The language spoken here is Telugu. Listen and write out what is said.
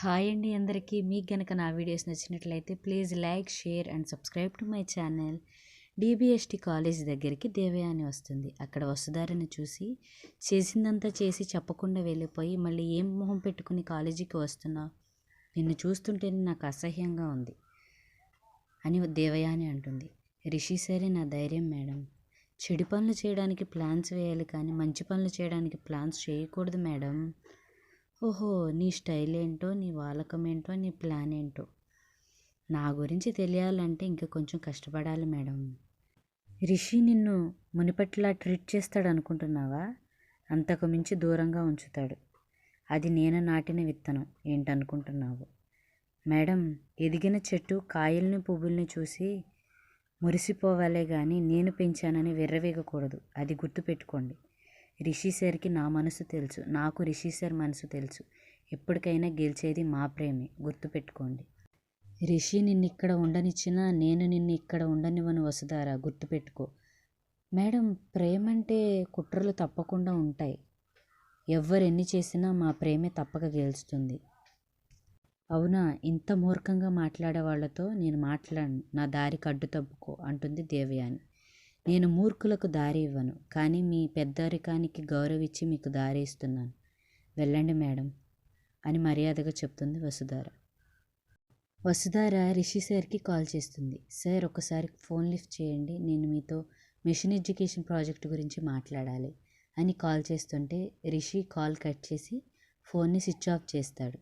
హాయ్ అండి అందరికీ. మీకు గనక నా వీడియోస్ నచ్చినట్లయితే please like share and subscribe to my channel. DBST college దగ్గరికి దేవయాని వస్తుంది. అక్కడ వసుధారని చూసి చేసిందంతా చేసి చెప్పకుండా వెళ్ళిపోయి మళ్ళీ ఏం మొహం పెట్టుకుని కాలేజీకి వస్తున్నావు నిన్ను చూస్తుంటేనే నాకు అసహ్యంగా ఉంది అని దేవయాని అంటుంది. రిషి సరే నా ధైర్యం మేడం. చెడు పనులు చేయడానికి ప్లాన్స్ వేయాలి కానీ మంచి పనులు చేయడానికి ప్లాన్స్ చేయకూడదు మేడం. ఓహో నీ స్టైల్ ఏంటో నీ వాలకం ఏంటో నీ ప్లాన్ ఏంటో నా గురించి తెలియాలంటే ఇంకా కొంచెం కష్టపడాలి మేడం. రిషి నిన్ను మునిపట్లా ట్రీట్ చేస్తాడు అనుకుంటున్నావా అంతకు మించి దూరంగా ఉంచుతాడు. అది నేను నాటిన విత్తనం ఏంటనుకుంటున్నావు? మేడం ఎదిగిన చెట్టు కాయల్ని పువ్వుల్ని చూసి మురిసిపోవాలే కానీ నేను పెంచానని విర్రవేగకూడదు. అది గుర్తుపెట్టుకోండి. రిషి సార్కి నా మనసు తెలుసు. నాకు రిషి సార్ మనసు తెలుసు. ఎప్పటికైనా గెలిచేది మా ప్రేమే. గుర్తుపెట్టుకోండి. రిషి నిన్ను ఇక్కడ ఉండనిచ్చినా నేను నిన్ను ఇక్కడ ఉండనివ్వను వసుదారా గుర్తుపెట్టుకో. మేడం ప్రేమ అంటే కుట్రలు తప్పకుండా ఉంటాయి. ఎవ్వరు ఎన్ని చేసినా మా ప్రేమే తప్పక గెలుస్తుంది. అవునా? ఇంత మూర్ఖంగా మాట్లాడే వాళ్ళతో నేను మాట్లాడను. నా దారికి అడ్డు తప్పుకో అంటుంది దేవయాని. నేను మూర్ఖులకు దారి ఇవ్వను కానీ మీ పెద్దరికానికి గౌరవించి మీకు దారి ఇస్తున్నాను. వెళ్ళండి మేడం అని మర్యాదగా చెప్తుంది వసుధార. వసుధార రిషి సార్కి కాల్ చేస్తుంది. సార్ ఒకసారి ఫోన్ లిఫ్ట్ చేయండి నేను మీతో మిషన్ ఎడ్యుకేషన్ ప్రాజెక్ట్ గురించి మాట్లాడాలి అని కాల్ చేస్తుంటే రిషి కాల్ కట్ చేసి ఫోన్ని స్విచ్ ఆఫ్ చేస్తాడు.